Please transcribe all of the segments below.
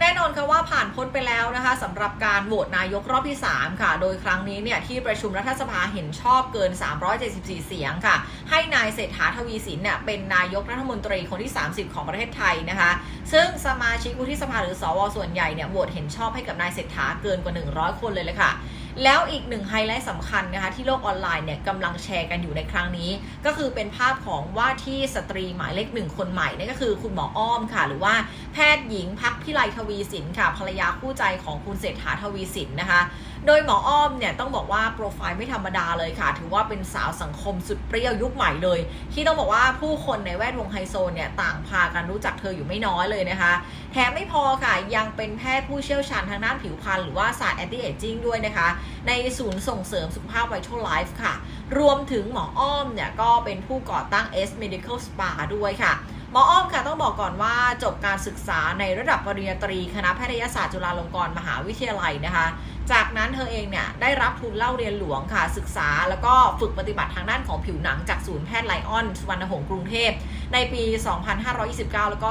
แน่นอนค่ะว่าผ่านพ้นไปแล้วนะคะสำหรับการโหวตนายกรอบที่ 3 ค่ะ โดยครั้งนี้เนี่ยที่ประชุมรัฐสภาเห็นชอบเกิน 374 เสียงค่ะ ให้นายเศรษฐาทวีสินเนี่ยเป็นนายกรัฐมนตรีคนที่ 30 ของประเทศไทยนะคะ ซึ่งสมาชิกวุฒิสภาหรือสวส่วนใหญ่เนี่ยโหวตเห็นชอบให้กับนายเศรษฐาเกินกว่า 100 คนเลยเลยค่ะแล้วอีกหนึ่งไฮไลท์สำคัญนะคะที่โลกออนไลน์เนี่ยกำลังแชร์กันอยู่ในครั้งนี้ ก็คือเป็นภาพของว่าที่สตรีหมายเลขหนึ่งคนใหม่นั่นก็คือคุณหมออ้อมค่ะ หรือว่า แพทย์หญิงพักพิไลทวีสินค่ะภรรยาคู่ใจของคุณเศรษฐาทวีสินนะคะ โดยหมออ้อมเนี่ยต้องบอกว่าโปรไฟล์ไม่ธรรมดาเลยค่ะ ถือว่าเป็นสาวสังคมสุดเปรี้ยวยุคใหม่เลย ที่ต้องบอกว่าผู้คนในแวดวงไฮโซเนี่ยต่างพากันรู้จักเธออยู่ไม่น้อยเลยนะคะ แถมไม่พอค่ะยังเป็นแพทย์ผู้เชี่ยวชาญทางด้านผิวพรรณหรือว่าศาสตร์แอนตี้เอจจิ้งด้วยนะคะ ในศูนย์ส่งเสริมสุขภาพไวท์ไลฟ์ค่ะ รวมถึงหมออ้อมเนี่ยก็เป็นผู้ก่อตั้ง S Medical Spa ด้วยค่ะ หมออ้อมค่ะต้องบอกก่อนว่าจบการศึกษาในระดับปริญญาตรีคณะแพทยศาสตร์จุฬาลงกรณ์มหาวิทยาลัยนะคะ จากนั้นเธอเองเนี่ยได้รับทุนเล่าเรียนหลวงค่ะศึกษา แล้วก็ฝึกปฏิบัติทางด้านของผิวหนังจากศูนย์แพทย์ไลออนสุวรรณหงษ์กรุงเทพในปี 2529 แล้วก็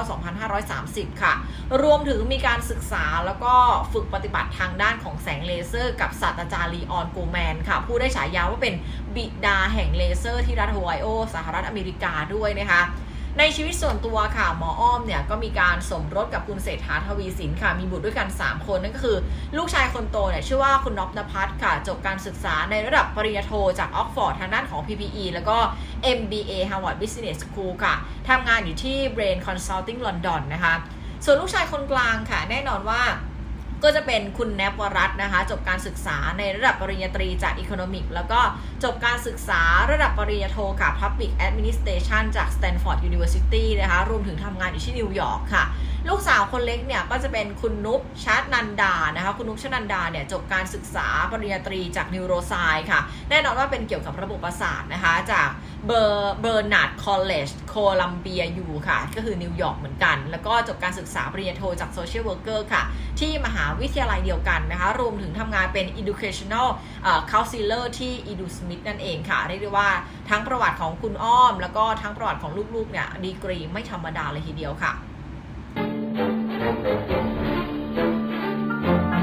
2530 ค่ะ รวมถึงมีการศึกษาแล้วก็ฝึกปฏิบัติทางด้านของแสงเลเซอร์ กับศาสตราจารย์ลีออนโกแมนค่ะ ผู้ได้ฉายาว่าเป็นบิดาแห่งเลเซอร์ที่รัฐฮาวายโอสหรัฐอเมริกาด้วยนะคะ ในชีวิตส่วนตัวค่ะหมออ้อมเนี่ยก็มีการสมรสกับคุณเศรษฐาทวีสินค่ะ มีบุตรด้วยกัน 3 คนนั่นก็คือ ลูกชายคนโตเนี่ยชื่อว่าคุณนพนภัสค่ะ จบการศึกษาในระดับปริญญาโทจากออกฟอร์ดทางด้านของ PPE แล้วก็ MBA Harvard Business School ค่ะทำงานอยู่ที่ Brain Consulting London นะคะ ส่วนลูกชายคนกลางค่ะ แน่นอนว่า ก็จะเป็นคุณแนบวรัตนะคะ จบการศึกษาในระดับปริญญาตรีจาก Economic แล้วก็จบการศึกษาระดับปริญญาโทค่ะ Public Administration จาก Stanford University นะคะ รวมถึงทำงานอยู่ที่นิวยอร์กค่ะ ลูกสาวคนเล็กเนี่ยก็จะเป็นคุณนุชชาตนันดานะคะคุณนุชชาตนันดาเนี่ยจบการศึกษาปริญญาตรีจากนิวโรไซค่ะ แน่นอนว่าเป็นเกี่ยวกับระบบประสาทนะคะ จากเบอร์เบอร์นาร์ดคอลเลจโคลัมเบียยูค่ะ ก็คือนิวยอร์กเหมือนกัน แล้วก็จบการศึกษาปริญญาโทจากโซเชียลเวิร์กเกอร์ค่ะ ที่มหาวิทยาลัยเดียวกันนะคะ รวมถึงทำงานเป็น educational เอ่อ counselor ที่ edu smith นั่นเองค่ะ เรียกได้ว่าทั้งประวัติของคุณอ้อม แล้วก็ทั้งประวัติของลูกๆเนี่ยดีกรีไม่ธรรมดาเลยทีเดียวค่ะ Thank you.